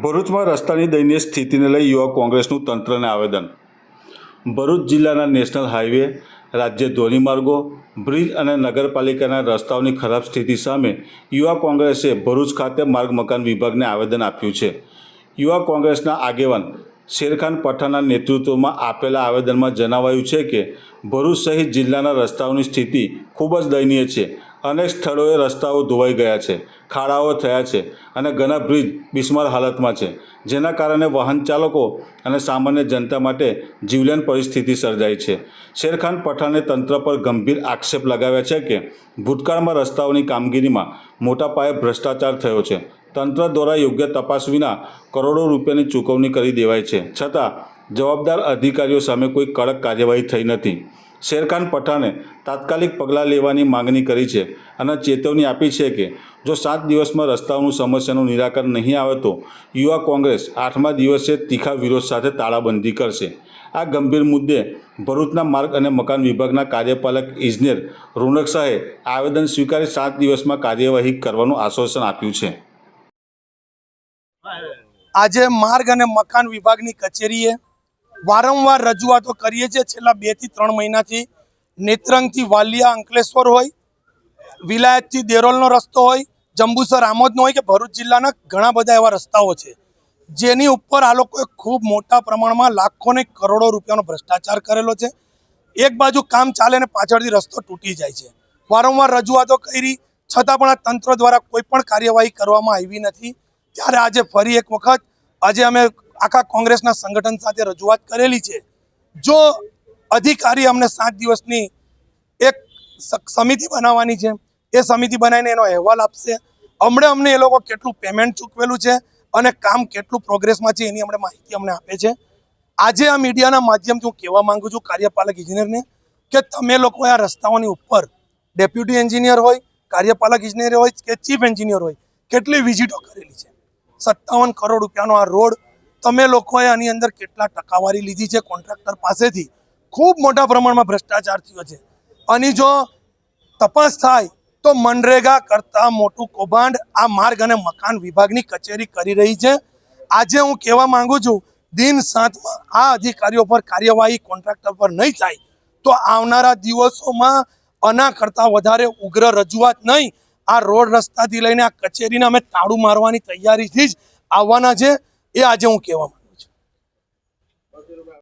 ભરૂચમાં રસ્તાની દયનીય સ્થિતિને લઈ યુવા કોંગ્રેસનું તંત્રને આવેદન. ભરૂચ જિલ્લાના નેશનલ હાઈવે, રાજ્ય ધોરીમાર્ગો બ્રિજ અને નગરપાલિકાના રસ્તાઓની ખરાબ સ્થિતિ સામે યુવા કોંગ્રેસે ભરૂચ ખાતે માર્ગ મકાન વિભાગને આવેદન આપ્યું છે. યુવા કોંગ્રેસના આગેવાન શેરખાન પઠાણના નેતૃત્વમાં આપેલા આવેદનમાં જણાવાયું છે કે ભરૂચ સહિત જિલ્લાના રસ્તાઓની સ્થિતિ ખૂબ જ દયનીય છે. અનેક સ્થળોએ રસ્તાઓ ધોવાઈ ગયા છે, ખાડાઓ થયા છે અને ઘણા બ્રિજ બિસ્માર હાલતમાં છે, જેના કારણે વાહન ચાલકો અને સામાન્ય જનતા માટે જીવલેણ પરિસ્થિતિ સર્જાઈ છે. શેરખાન પઠાણે તંત્ર પર ગંભીર આક્ષેપ લગાવ્યા છે કે ભૂતકાળમાં રસ્તાઓની કામગીરીમાં મોટા પાયે ભ્રષ્ટાચાર થયો છે. તંત્ર દ્વારા યોગ્ય તપાસ વિના કરોડો રૂપિયાની ચૂકવણી કરી દેવાય છે. છતાં જવાબદાર અધિકારીઓ સામે કોઈ કડક કાર્યવાહી થઈ નથી. શેરખાન પઠાણે તાત્કાલિક પગલાં લેવાની માંગણી કરી છે અને ચેતવણી આપી છે કે જો સાત દિવસમાં રસ્તાઓનું સમસ્યાનું નિરાકરણ નહીં આવે તો યુવા કોંગ્રેસ આઠમા દિવસે તીખા વિરોધ સાથે તાળાબંધી કરશે. આ ગંભીર મુદ્દે ભરૂચના માર્ગ અને મકાન વિભાગના કાર્યપાલક ઇજનેર રોનક શાહે આવેદન સ્વીકારી સાત દિવસમાં કાર્યવાહી કરવાનું આશ્વાસન આપ્યું છે. આજે માર્ગ અને મકાન વિભાગની કચેરીએ વારંવાર રજૂઆતો કરીએ છીએ. છેલ્લા બેથી ત્રણ મહિનાથી નેત્રંગથી વાલિયા, અંકલેશ્વર હોય, વિલાયતથી દેરોલનો રસ્તો હોય, જંબુસર, આમોદનો હોય કે ભરૂચ જિલ્લાના ઘણા બધા એવા રસ્તાઓ છે. જેની ઉપર આ લોકોએ ખૂબ મોટા પ્રમાણમાં લાખો ને કરોડો રૂપિયાનો ભ્રષ્ટાચાર કરેલો છે. એક બાજુ કામ ચાલે ને પાછળથી રસ્તો તૂટી જાય છે. વારંવાર રજૂઆતો કરી, છતાં પણ આ તંત્ર દ્વારા કોઈ પણ કાર્યવાહી કરવામાં આવી નથી. ત્યારે આજે ફરી એક વખત, આજે અમે આખા કોંગ્રેસના સંગઠન સાથે રજૂઆત કરેલી છે. જો અધિકારી અમને સાત દિવસની એક સમિતિ બનાવવાની છે, એ સમિતિ બનાવીને એનો અહેવાલ આપશે. હમણાં અમને એ લોકો કેટલું પેમેન્ટ ચૂકવેલું છે અને કામ કેટલું પ્રોગ્રેસમાં છે એની અમને માહિતી અમને આપે છે. આજે આ મીડિયાના માધ્યમથી હું કહેવા માંગુ છું કાર્યપાલક ઇજનેરને કે તમે લોકો આ રસ્તાઓની ઉપર ડેપ્યુટી એન્જિનિયર હોય, કાર્યપાલક ઇજનેર હોય કે ચીફ એન્જિનિયર હોય, કેટલી વિઝિટો કરેલી છે. સત્તાવન કરોડ રૂપિયાનો આ રોડ તમે લોકોએ આની અંદર કેટલા ટકાવારી લીધી છે કોન્ટ્રાક્ટર પાસેથી? ખૂબ મોટા પ્રમાણમાં ભ્રષ્ટાચાર થયો છે. અને જો તપાસ થાય તો મનરેગા કરતાં મોટું કૌભાંડ આ માર્ગ અને મકાન વિભાગની કચેરી કરી રહી છે. આજે હું કહેવા માંગુ છું, દિન સાતમાં આ અધિકારીઓ પર કાર્યવાહી કોન્ટ્રાક્ટર પર નહીં થાય, તો આવનારા દિવસોમાં આના કરતાં વધારે ઉગ્ર રજૂઆત નહીં. આ રોડ રસ્તાથી લઈને આ કચેરીને અમે તાળું મારવાની તૈયારીથી જ આવવાના છે. એ આજે હું કહેવા માંગુ છું